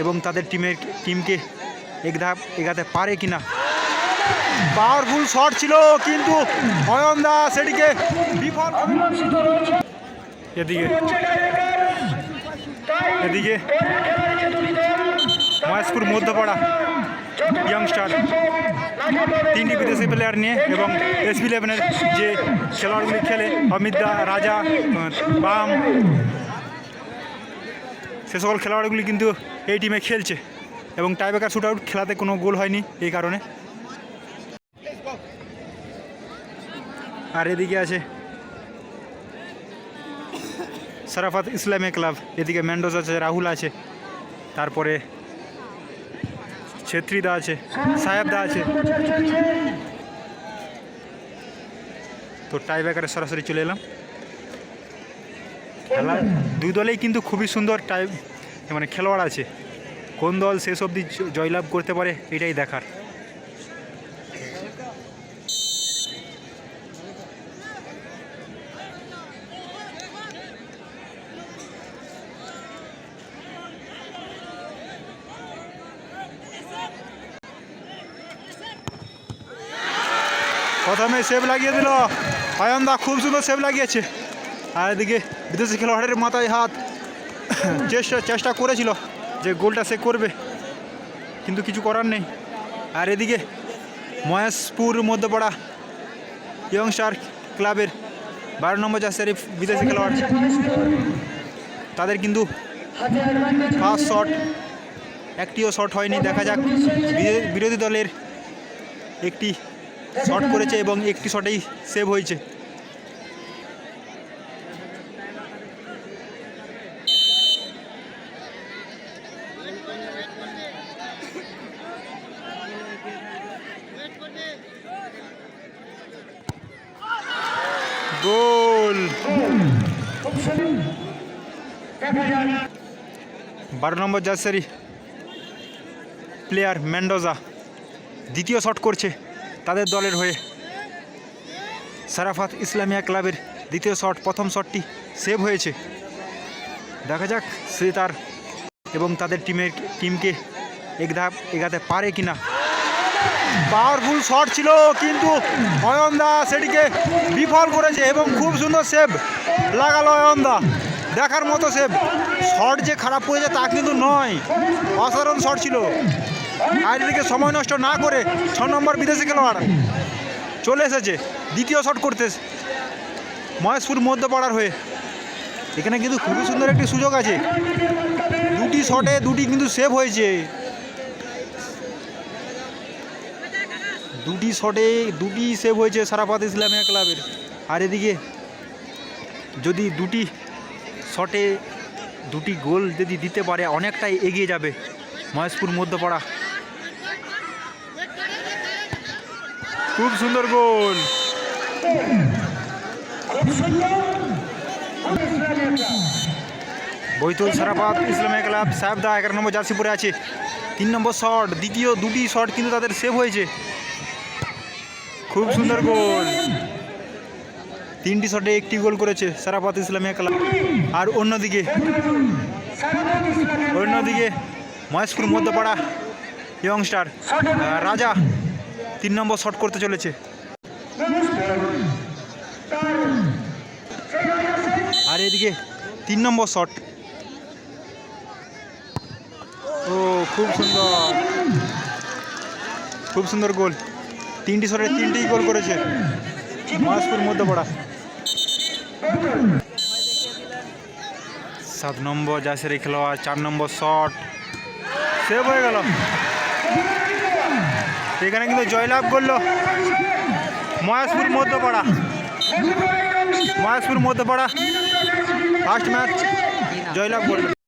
এবং তাদের টিমের টিমকে এক ধাপ এগাতে পারে কিনা। পাওয়ারফুল শট ছিল, কিন্তু অয়নদা সেটিকে বিফল এদিকে এদিকে, মহেশপুর মধ্যপাড়া ইয়ংস্টার তিনটি বিদেশি প্লেয়ার নিয়ে এবং এসপি ইলেভেনের যে খেলোয়াড়গুলি খেলে, অমিত দা, রাজা, বাম, সে সকল খেলোয়াড়গুলি কিন্তু এই টিমে খেলছে এবং টাইব্রেকার শুট আউট খেলাতে কোনো গোল হয়নি এই কারণে। আর এদিকে আছে সারাফাত ইসলামী ক্লাব, এদিকে ম্যান্ডোজ আছে, রাহুল আছে, তারপরে ছেত্রীদা আছে সাহেবদা আছে। তো টাই ব্যাকারে সরাসরি চলে এলাম। খেলা দুই দলেই কিন্তু খুবই সুন্দর টাই মানে খেলোয়াড় আছে। কোন দল শেষ অবধি জয়লাভ করতে পারে এটাই দেখার। প্রথমে সেভ লাগিয়ে দিল। অয়নদা খুব সুন্দর সেভ লাগিয়েছে। আর এদিকে বিদেশি খেলোয়াড়ের মাথায় হাত। চেষ্টা চেষ্টা করেছিল যে গোলটা সে করবে, কিন্তু কিছু করার নেই। আর এদিকে মহেশপুর মধ্যপাড়া ইয়ংস্টার ক্লাবের বারো নম্বর জার্সির বিদেশি খেলোয়াড়। তাদের কিন্তু ফার্স্ট শট, একটিও শট হয়নি। দেখা যাক বিরোধী দলের একটি শট করেছে এবং একটি শটেই সেভ হয়েছে। গোল। বারো নম্বর জার্সারি প্লেয়ার ম্যান্ডোজা দ্বিতীয় শট করছে তাদের দলের হয়ে। সারাফাত ইসলামিয়া ক্লাবের দ্বিতীয় শট, প্রথম শটটি সেভ হয়েছে। দেখা যাক সে তার এবং তাদের টিমের টিমকে এক ধাপ এগাতে পারে কিনা। পাওয়ারফুল শট ছিল, কিন্তু অয়নদা সেটিকে বিফল করেছে এবং খুব সুন্দর সেভ লাগালো অয়নদা দেখার মতো সেভ শট যে খারাপ হয়েছে তা কিন্তু নয়। অসাধারণ শট ছিল। এদিকে সময় নষ্ট না করে ছ নম্বর বিদেশি খেলোয়াড় চলে এসেছে। দ্বিতীয় শট করতে মহেশপুর মধ্যপাড়ার হয়ে। এখানে কিন্তু খুবই সুন্দর একটি সুযোগ আছে। দুটি শটে দুটি কিন্তু সেভ হয়েছে। দুটি শটে দুটি সেভ হয়েছে সারাপাত ইসলামিয়া ক্লাবের। আর এদিকে যদি দুটি শটে দুটি গোল যদি দিতে পারে, অনেকটাই এগিয়ে যাবে মহেশপুর মধ্যপাড়া। খুব সুন্দর গোল। বৈতুল সারাপাত ইসলামিয়া ক্লাব সাহেবদা এগারো নম্বর জার্সি পরে আছে। তিন নম্বর শট, দ্বিতীয় দুটি শট কিন্তু তাদের সেভ হয়েছে। খুব সুন্দর গোল। তিনটি শটে একটি গোল করেছে সারাপাত ইসলামিয়া ক্লাব আর অন্যদিকে অন্যদিকে মহেশপুর মধ্যপাড়া ইয়ংস্টার রাজা তিন নম্বর শট করতে চলেছে। আর এদিকে তিন নম্বর শট। ও, খুব সুন্দর। খুব সুন্দর গোল। তিনটি শটে তিনটি গোল করেছে মহেশপুর মধ্যপাড়া। সাত নম্বর জাসের খেলোয়াড়, চার নম্বর শট। সেভ হয়ে গেল। এখানে কিন্তু জয়লাভ করল মহেশপুর মধ্যপাড়া। মহেশপুর মধ্যপাড়া ফার্স্ট ম্যাচ জয়লাভ করল।